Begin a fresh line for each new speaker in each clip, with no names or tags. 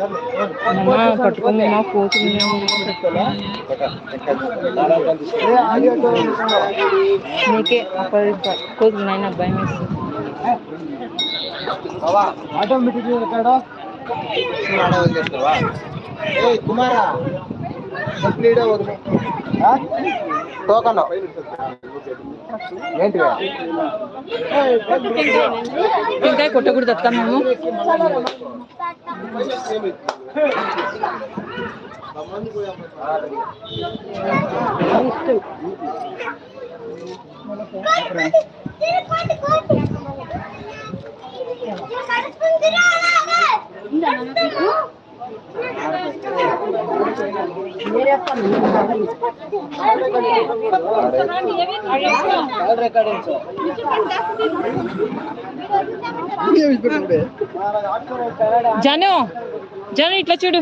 అమ్మా పట్టుకుంది మా కోతి నీకే అప్పటికి కోతులు నాయన భయం వేస్తుంది
ఆటోమేటిక్ ఎక్కడ కుమారా కంప్లీట్ వదిలే టోకన్ ఏంటిగా
ఇంకా కొట్టకూడదు అత్త మేము. జను జను ఇట్లా చూడు.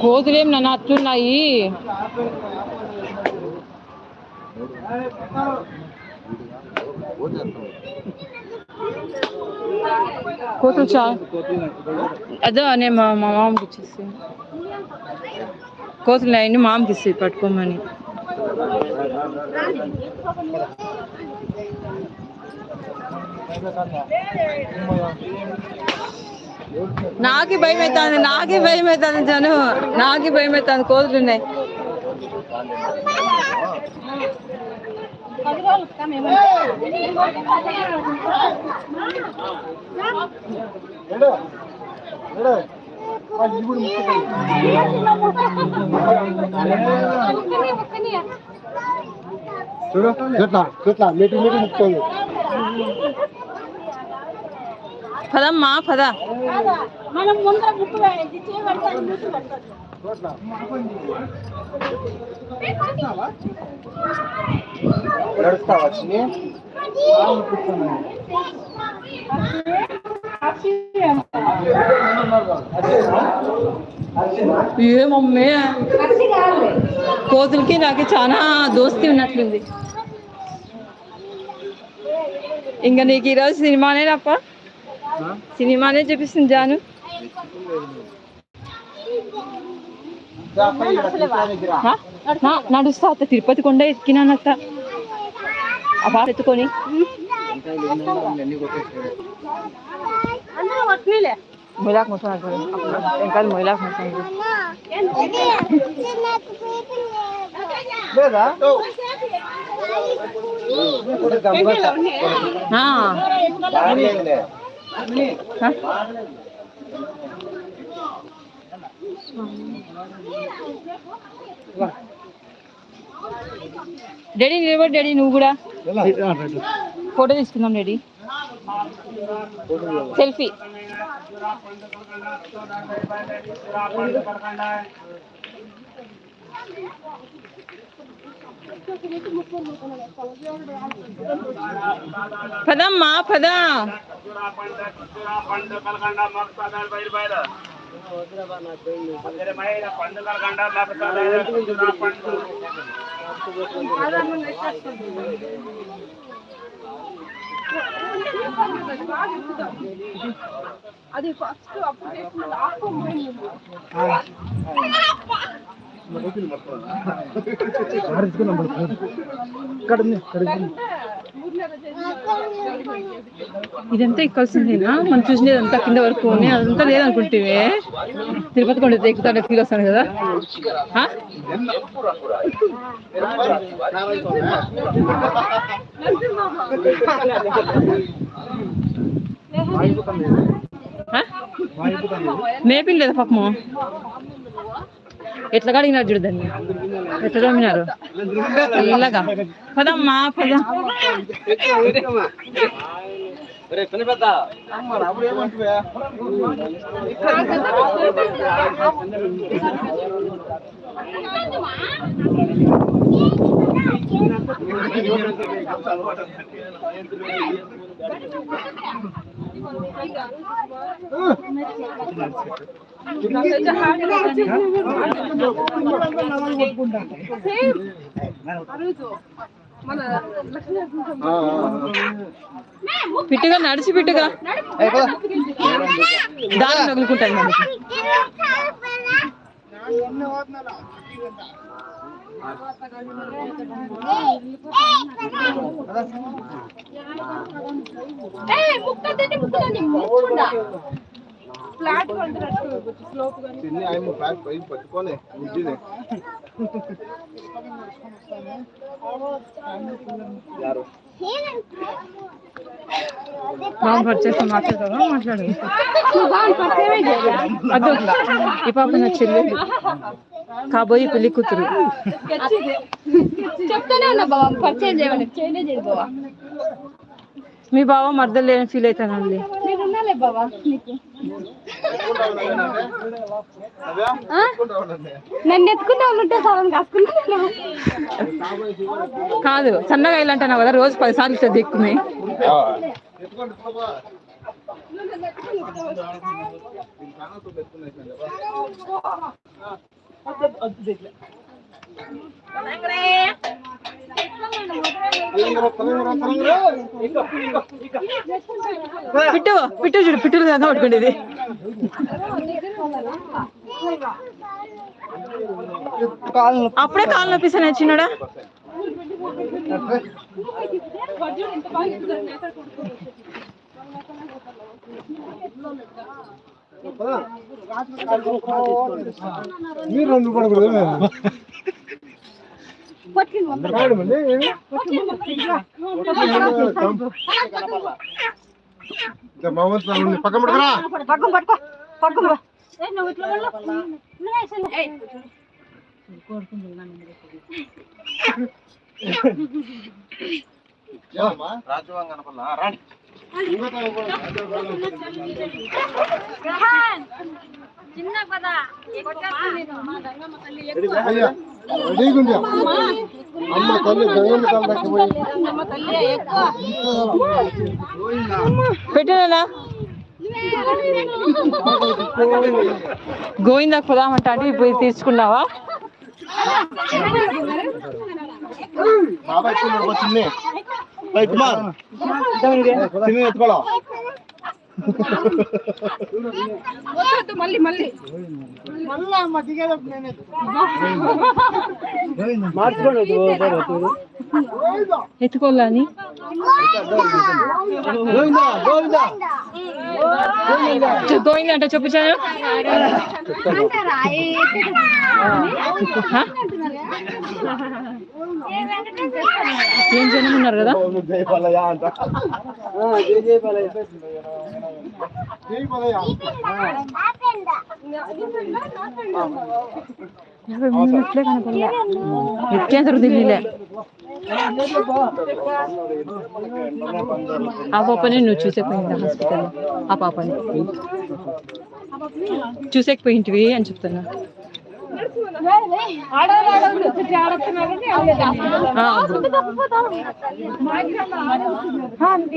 కోతులేం నన్ను అట్లున్నాయి కోతులు చా అదో నేను మా మామకి ఇచ్చేసి. కోతులు అయ్యి మామకి ఇస్తే పట్టుకోమని. నాకే భయం అవుతుంది నాకే భయం అవుతుంది జను నాకే భయం అవుతుంది కోతులు ఉన్నాయి
చూడు చెట్ల చెట్ల మీటి మీటి ముక్తుంది
పదమ్మా పద
మనం ముందర ముక్కు వేయాలి. చేయబడతాను ముక్కు పెడతాను
నడుస్తావా వచ్చి
ఏ మమ్మీ కోతులకి నాకు చాలా దోస్తి ఉన్నట్లుంది. ఇంకా నీకు ఈరోజు సినిమానేనప్ప సినిమానే చూపిస్తుంది జాను. నడుస్తా అత్త తిరుపతి కొండ ఎక్కినానత్త ఆ పాట ఎత్తుకొని.
అందరూ వట్నీలే
మొయిలాకు ఇంకా
లేదా?
హా? డాడీ నిలబడి డాడీ? నువ్వు కూడా? ఫోటో తీసుకుందాం డాడీ. సెల్ఫీ. పదమ్మా పద.
అది ఫస్ట్ అప్పుడు చేసిన ఆకు
ఇదంతా ఎక్కాల్సిందేనా మనం చూసినది అంతా కింద వరకు. అదంతా లేదనుకుంటే తిరుపతి కొండ ఎక్కుతాడు ఫీల్ వస్తాను కదా? మేపిల్ లేదా పాపము. ఎట్లా కడిగినారు చూడదండి ఎట్లా తోమినారు? ఇలాగా. పదమ్మా పద.
అప్పుడు ఏమంటువే
పిట్టుగా నడిచి పిట్టుగా దారి తగులుకుంటాను మనకి
తిని ఆయన బ్యాగ్ పై పట్టుకోలే బుద్ధినే యారు
బాగా పరిచేస్తా మాట్లాడతావా మాట్లాడు ఈ పాప నా చెల్లెలు కాబోయే పెళ్ళి కూతురు.
చెప్తానే ఉన్నా బాబా పరిచయం చేయమని. చేయలేదు బాబా
మీ బావ మర్దలు లేని ఫీల్ అవుతానండి.
నేను ఉన్నాలే నీకు? నన్ను ఎత్తుకుంటా ఉంటే సగం
కాదు సన్నగా ఇల్లంటున్నావు కదా రోజు పది సార్లు ఇస్తుంది
బాబా
పిట్టు పిట్టు చూడు పిట్టులు దాకా పట్టుకుండేది. అప్పుడే కాలు నొప్పిస్తాను చిన్నడా?
మీరు రెండు పడకూడదు పక్కన పడకరా
పక్కన పట్టుకో పక్కన నువ్వు ఇట్లా.
రాజభవన్ కనపడలా రాండి
గ్రహణ్. చిన్న పద
అమ్మ తల్లి గంగమ్మ పోయి
పెట్టేనా పోదామంట అంటే పోయి తీసుకున్నావా
బాబాయ్ Sekarang.
వద్దు, మళ్ళీ మళ్ళీ.
ఎత్తుకోవాలని
గోవిందా? గోవిందా
గోవింద? అంటే చూపించాను
అంటారా ఏ
జనం ఉన్నారు కదా?
అంట జై
మినిట్లే కనపడలే ఎక్కేందరు తెలియలే ఆ పాపని. నువ్వు చూసేపోయింది హాస్పిటల్ ఆ పాపని. చూసేకపోయింటివి అని చెప్తున్నా
ఆడవాళ్ళు ఆడవాళ్ళు వచ్చి ఆడుతున్నారని
ఆ, అప్పుడు.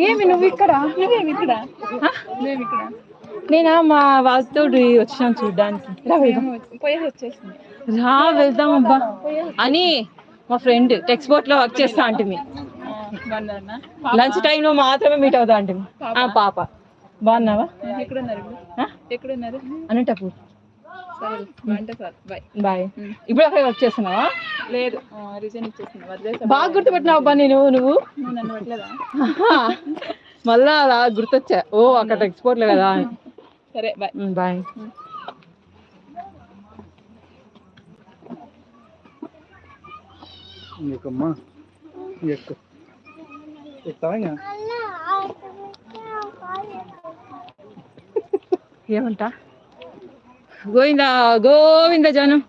ఏమి నువ్వు ఇక్కడ నువ్వేమి ఇక్కడ?
నేనా? మా వాళ్ళతో వచ్చినాను చూడ్డానికి. రా వెళ్దాం. అబ్బా. అని మా ఫ్రెండ్ టెక్స్పోర్ట్లో వర్క్ చేస్తా
బాగున్నారన్నా
లంచ్ టైం లో మాత్రమే మీట్ అవుతా అంటిమి ఆ పాప. బాగున్నావా?
ఎక్కడున్నారు? ఎక్కడున్నారు అంటే సార్ బాయ్
బాయ్ ఇప్పుడు అక్కడ వర్క్ చేస్తున్నావా?
లేదు రిజైన్ ఇచ్చేసింది వదిలేసా
బాగా గుర్తుపెట్టినావు అబ్బా నేను నువ్వు?
నువ్వు నన్ను.
మళ్ళా అలా గుర్తొచ్చా? ఓ అక్కడ ఎక్స్పోర్ట్లో కదా.
సరే బాయ్
బాయ్
నీకమ్మా ఎక్కు. ఎక్కుతావా
ఏమంట? గోవింద గోవింద జనం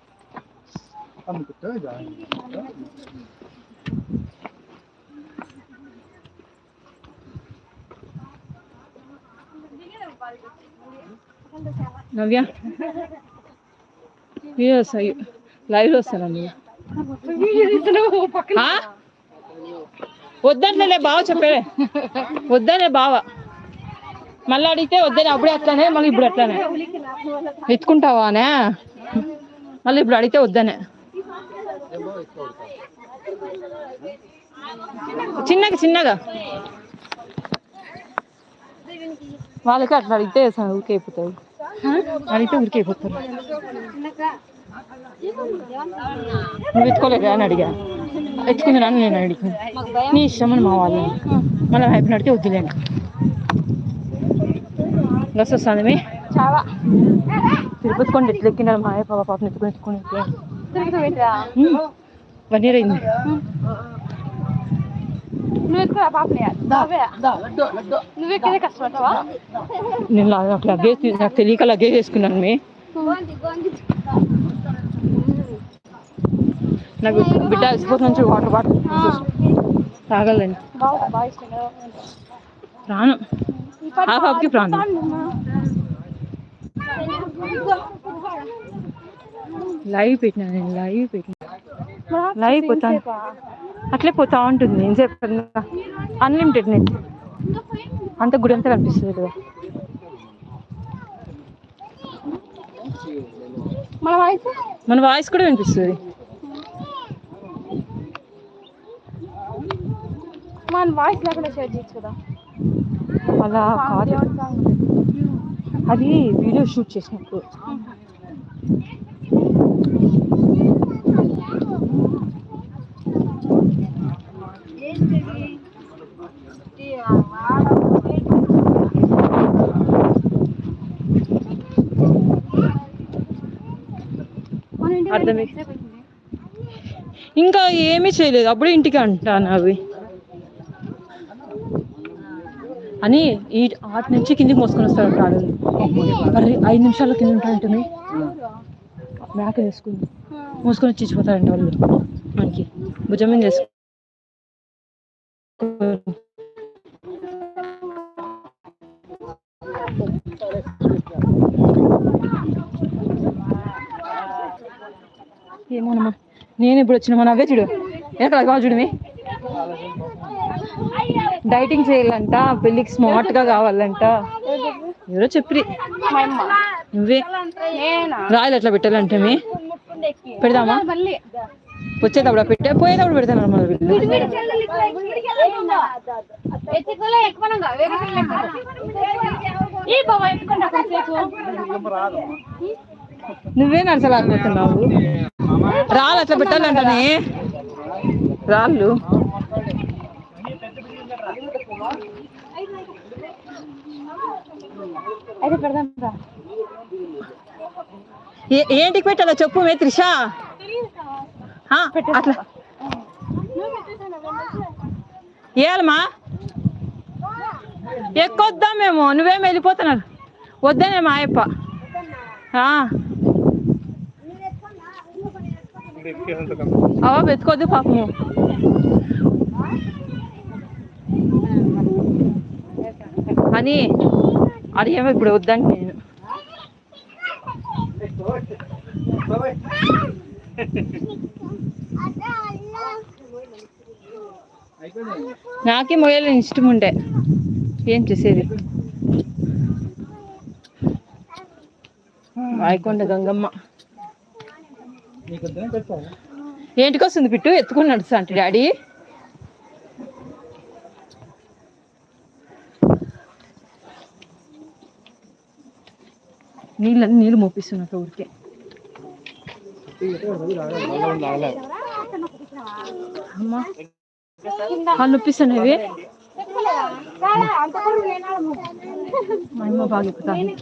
అమ్ముకుంటా ఇదా?
నవ్య వీడియో వస్తాయి లైవ్ వస్తానండి ఆ? వద్దంటలే బావ చెప్పే వద్దనే బావ మళ్ళీ అడిగితే వద్దని అప్పుడే అట్లానే మళ్ళీ ఇప్పుడు అట్లానే. ఎత్తుకుంటావానే? మళ్ళీ ఇప్పుడు అడిగితే వద్దనే. చిన్నగా చిన్నగా. వాళ్ళకి అట్లా అడిగితే ఊరికే అడిగితే ఊరికే నువ్వు ఎత్తుకోలేదా అని అడిగా. ఎత్తుకుందా నేను అడిగాను. నీ ఇష్టమని మా వాళ్ళు మళ్ళీ అయిపోయిన వద్దులేను బస్ వస్తుంది మీ?
చాలా.
తిరుపతి కొండ ఎట్లు ఎక్కినారు? మా పాప పాపని ఎత్తుకొని. వన్ ఇయర్ అయింది. నేను నాకు లగేజ్ నాకు తెలియక లగేజ్ వేసుకున్నాను మీ. నాకు బిడ్డ స్పోర్ట్ నుంచి వాటర్ బాటిల్ తాగాలండి
బాగా
ప్రాణం ఆ పాపకి ప్రాణం లైవ్ పెట్టినా నేను లైవ్ పెట్టినా. లైవ్ పోతా. అట్లే పోతా ఉంటుంది ఎంతసేపు అన్లిమిటెడ్ నెట్ అంత గుడి అంతా కనిపిస్తుంది కదా.
మన వాయిస్?
మన వాయిస్ కూడా వినిపిస్తుంది.
మన వాయిస్ లేకుండా షేర్ చేయొచ్చు కదా.
అలా కాదు అది వీడియో షూట్ చేసినప్పుడు ఇంకా ఏమీ చేయలేదు. అప్పుడే ఇంటికి అంటాను అవి. అని ఈ ఆట నుంచి కిందికి మోసుకొని వస్తాడు కాడు మరి ఐదు నిమిషాల్లో కింద ఉంటాడంటే మేక వేసుకుంది మోసుకొని వచ్చి వాళ్ళు. మనకి. భుజం మీద వేసుకు ఏమోనమ్మా నేను ఇప్పుడు వచ్చిన మన అవే చూడు. ఎక్కడ కావాలి చూడమి డైటింగ్ చేయాలంట పెళ్ళికి స్మార్ట్గా కావాలంట. ఎవరో చెప్పి నువ్వే. రాయలు ఎట్లా పెట్టాలంటే మీ? పెడదామా? వచ్చేటప్పుడు పెట్టే. పోయేటప్పుడు పెడతాను మన నువ్వే నడచలేకపోతున్నావు. రాళ్ళు అట్లా పెట్టాలంటనే రాళ్ళు.
అయితే పెడదాం రా.
ఏ- ఏంటికి పెట్టాలో చెప్పు మే త్రిష. అట్లా. ఏయాలమ్మా ఎక్కొద్దాం మేము నువ్వేం వెళ్ళిపోతున్నారు? వద్దనే మా అయ్యప్ప. అవా వెతుకోద్దు పాపము అని అడిగేమో ఇప్పుడు వద్దండి నేను. నాకే మొయ్యాలని ఇష్టం ఉండే. ఏం చేసేది? వాయికొండ గంగమ్మ.
నీకు వద్దనే పెట్టాలి
ఏంటికి వస్తుంది పిట్టు? ఎత్తుకొని నడుస్తా అంటే డాడీ. నీళ్ళని నీళ్ళు మోపిస్తున్నట్టు ఊరికే. అమ్మా. కాళ్ళు నొప్పిస్తున్నాయి మా అమ్మ బాగా ఎక్కుతాను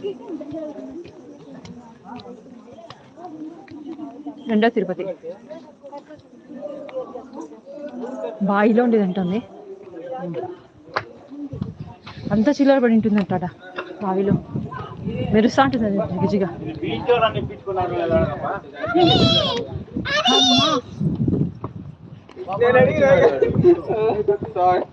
రెండో తిరుపతి. బావిలో ఉండేదంటుంది అంతా చిల్లర పడి ఉంటుందంట బావిలో? మెరుసా ఉంటుంది గిజిగా జిగిజిగా
బీచ్ వాళ్ళని ఇప్పించుకున్నారు కదా అమ్మా. నేను అడిగినా. సారీ.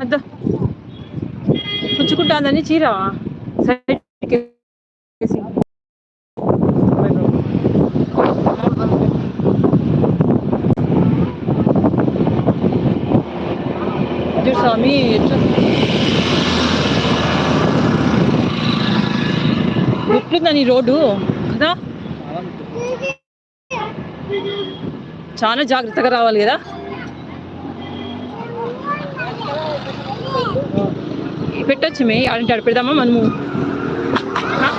అద్దా పుచ్చుకుంటాందని చీర. సైడ్కి స్వామి ఎట్లుందని రోడ్డు? కదా? చాలా జాగ్రత్తగా రావాలి కదా? పెట్టొచ్చు మే ఆడ పెడదామా మనము? ఆ?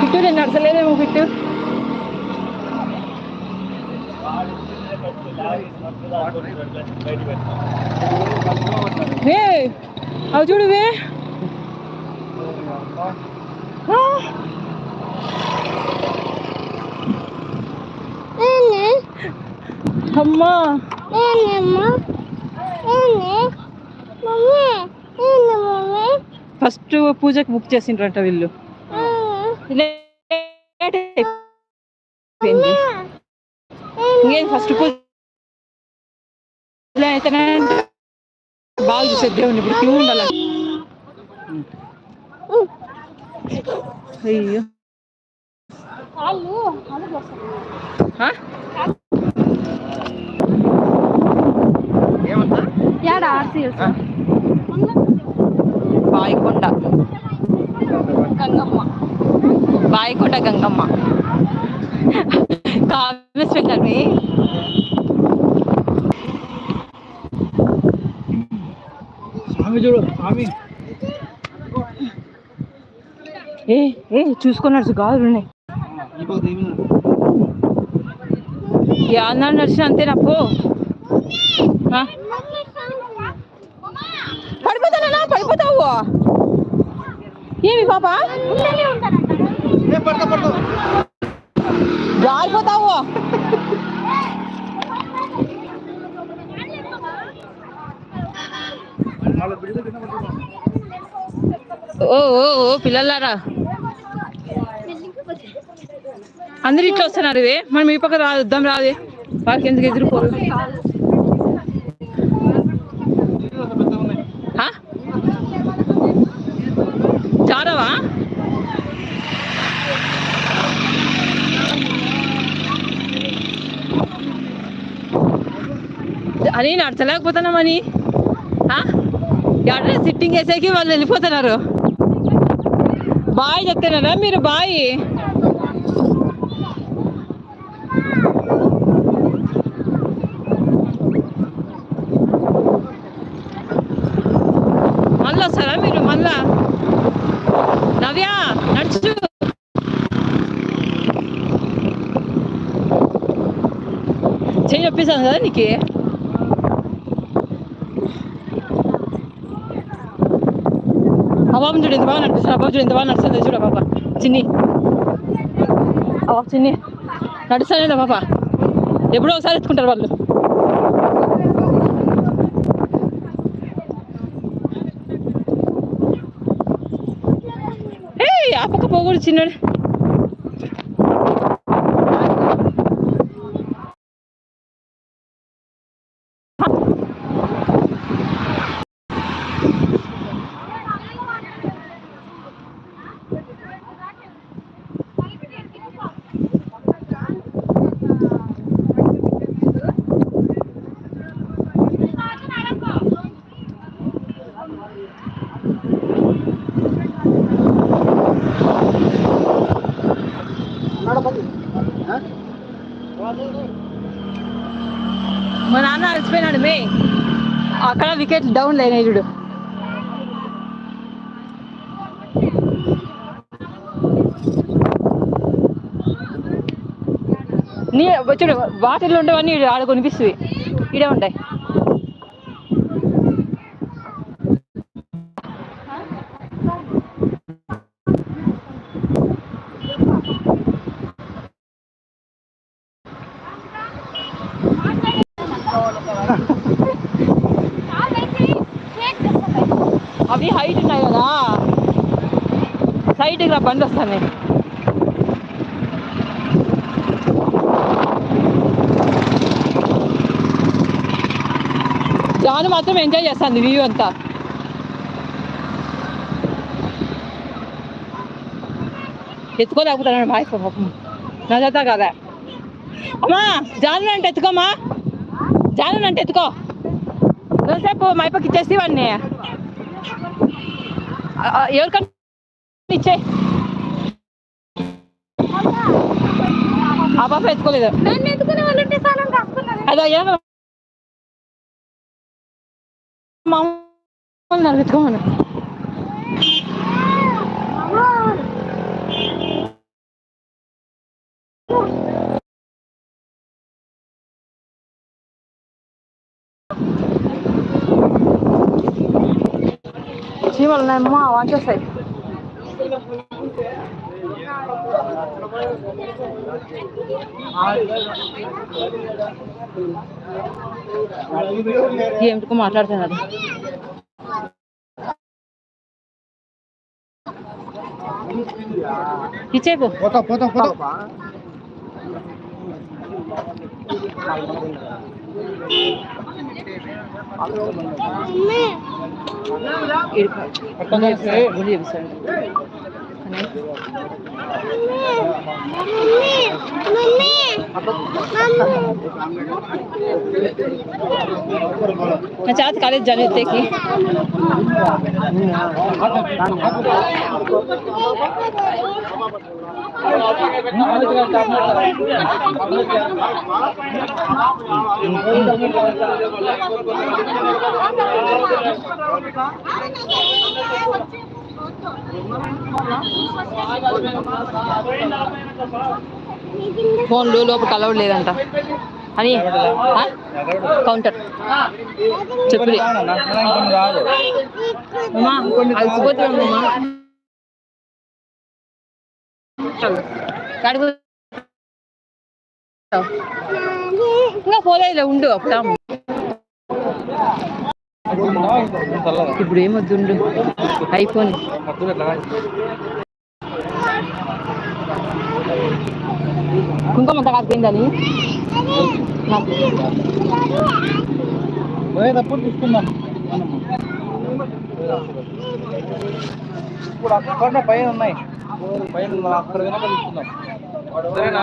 పిట్టు నేను నడచలేదేమో పిట్టు వే అవి చూడు వే. అమ్మా. ఫస్ట్ పూజకి బుక్ చేసిండ్రంట వీళ్ళు. లేట్ అయిపోయింది. ఇంకేం ఫస్ట్ పూజ అయితేనే బాగా చూసే దేవుని ఇప్పుడు క్యూ ఉండాలి. అయ్యో? బాయికొండ. బాయికొండ గంగమ్మ. పెట్టారు మీ
స్వామి చూడు స్వామి
ఏ ఏ చూసుకున్నారు కాదు ఉన్నాయి యాదనాడు నడిచిన అంతేనా? పో? పడిపోతానా పడిపోతావు? ఏమి పాప? జారిపోతావు
వాళ్ళ బిడ్డ కింద పడుతున్నా
ఓ ఓ ఓ పిల్లలారా అందరు ఇట్లా వస్తున్నారు ఇవే మనం ఈ పక్క రాదు వద్దాం రాదే వాళ్ళకి ఎందుకు ఎదురుపోరు ఆ? జారవా అని నడచలేకపోతున్నామని ఎక్కడ సిట్టింగ్ వేసేకి వాళ్ళు వెళ్ళిపోతున్నారు. బాయ్ చెప్తున్నారా? మీరు బాయ్. మళ్ళీ వస్తారా మీరు? మళ్ళా. నవ్య నడుచు. చెయ్యి నొప్పిస్తాను కదా నీకు? ఆ బాబు చూడు ఎంత బాగా నడిపిస్తుంది ఆ బాబు చూడు ఎంత బాగా నడుస్తుంది చూడు పాప చిన్ని ఆ చిన్ని నడుస్తానే పాప ఎప్పుడో ఒకసారి ఎత్తుకుంటారు వాళ్ళు ఏ ఆ పక్క పోకూడదు చిన్నాడు అక్కడ వికెట్ డౌన్ లేనాయి చూడు. నీ చూడు వాటర్లో ఉండేవన్నీ ఆడ కొనిపిస్తుంది ఇడే ఉంటాయి అవి హైట్ ఉన్నాయి కదా సైడ్కి రా బండి వస్తాను. జాను మాత్రం ఎంజాయ్ చేస్తాను వ్యూ అంతా. ఎత్తుకోలేకపోతున్నాడు మా పాపం. నా చేత కదా? అమ్మా జాను అంటే ఎత్తుకోమా జాను అంటే ఎత్తుకో. ఎంతసేపు మా ఇచ్చేసి వాడిని ఎవరికన్నా ఇచ్చే. ఆ పాప ఎత్తుకోలేదు. అదో మామూలు ఎత్తుకోమను చీమలు ఉన్నాయమ్మా వాంచేస్తాయి. ఏమిటికో మాట్లాడుతున్నారు? ఇచ్చేపు.
పోతా పోతా పోతా.
గుడి చేపిస్తాడు నా చేత కాలేజ్ జాయిన్ ఎత్తేకి ఫోన్లు లోపల అలౌడ్ లేదంట అని కౌంటర్. చెప్పు. అమ్మా అలసిపోతున్నామ్మా కడుగు ఇంకా ఉండు అప్పుడు. ఇప్పుడు ఏమొద్దు ఉండు ఐఫోన్. కుంకుమ అంతా
పోయేటప్పుడు తీసుకుందాం. ఇప్పుడు అక్కడ పైన ఉన్నాయి. పైన అక్కడ కనుక తీసుకుందాం సరేనా?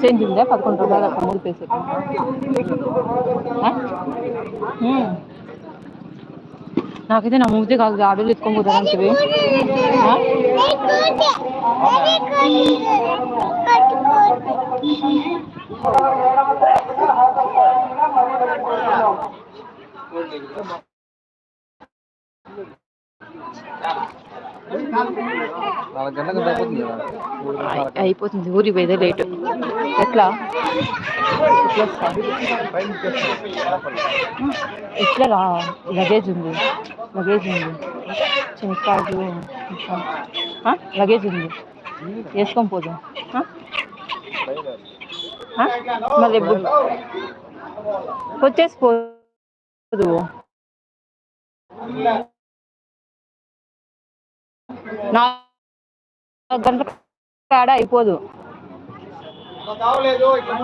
చేంజ్ ఉందా పదకొండు రూపాయలు అట్లా మూడు పేసి నాకైతే నా మూతే కాదు ఆడోళ్ళు ఎత్తుకొని పోతారంటివి ఆ?
నాలుగు గంటలకు అయిపోతుంది
ఊరి పోయేదే లేట్ ఎట్లా? ఎట్లా రా? లగేజ్ ఉంది. లగేజ్ ఉంది. చెనక్కాయలు? లగేజ్ ఉంది. వేసుకొని పోదాం? మళ్ళీ వచ్చేసి పోదు. నాలుగు గంటల కాడ అయిపోదు.
కావలేదు ఇక్కడ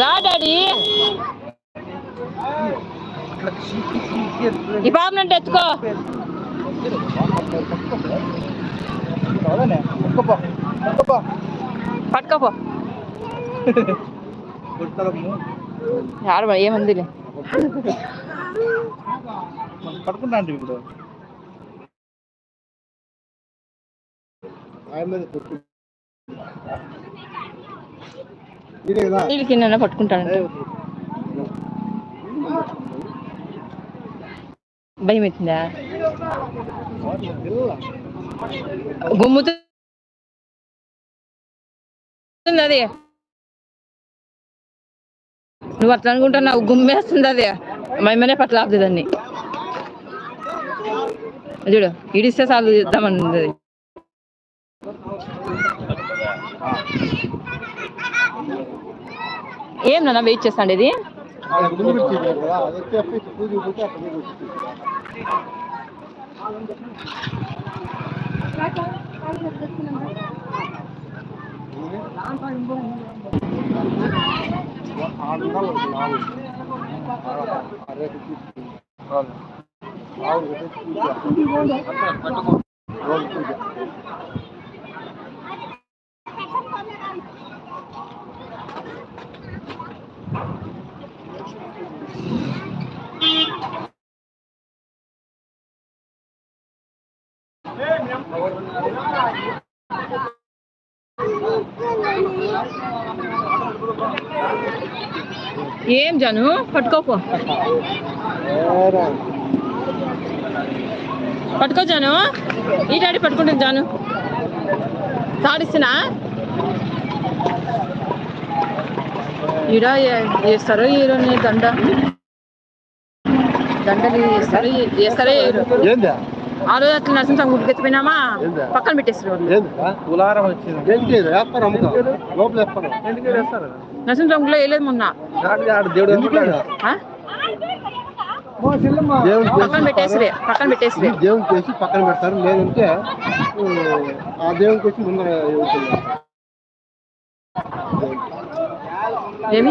రా డాడీ. ఈ బాబు
ఒక్కపా ఒక్కపా
పట్టుకోపో.
కొడతాము
ఆడ ఏముందిలే.
పడుకుంటా ఇప్పుడు. ఆయన మీద కొట్టు. ఇదే కదా
నీళ్ళు వస్తుంది అది. నువ్వు అట్లా అనుకుంటున్నావు గుమ్మేస్తుంది అది. మేమనే పట్ల ఆపుతుంది దాన్ని. చూడు ఇడిస్తే చాలు చేద్దామన్నది ఏం నాన్న వెయిట్ చేస్తాండి ఇది?
ఆయన ముందు పెట్టిండు
ఏం జాను? పట్టుకోపో. పట్టుకో జాను. ఈ డాడీ పట్టుకుంటుంది జాను. తాడిస్తున్నా ఈడ ఏ- వేస్తారో ఈరోని దండ. దండలు వేస్తారో ఏ- వేస్తారో ఆ రోజు అట్లా నరసింహ గుడికి ఎత్తిపోయినామా?
ఏందా?
పక్కన పెట్టేస్తారు
తులారం వచ్చింది. లోపల
నరసింహ గుడిలో వేయలేదు మొన్న. పక్కన పెట్టేసిరే పక్కన పెట్టేసిరే.
దేవుని చేసి పక్కన పెడతారు. లేదంటే ఆ, దేవునికి వచ్చి ముందర వెళ్తున్నారు
ఏమి?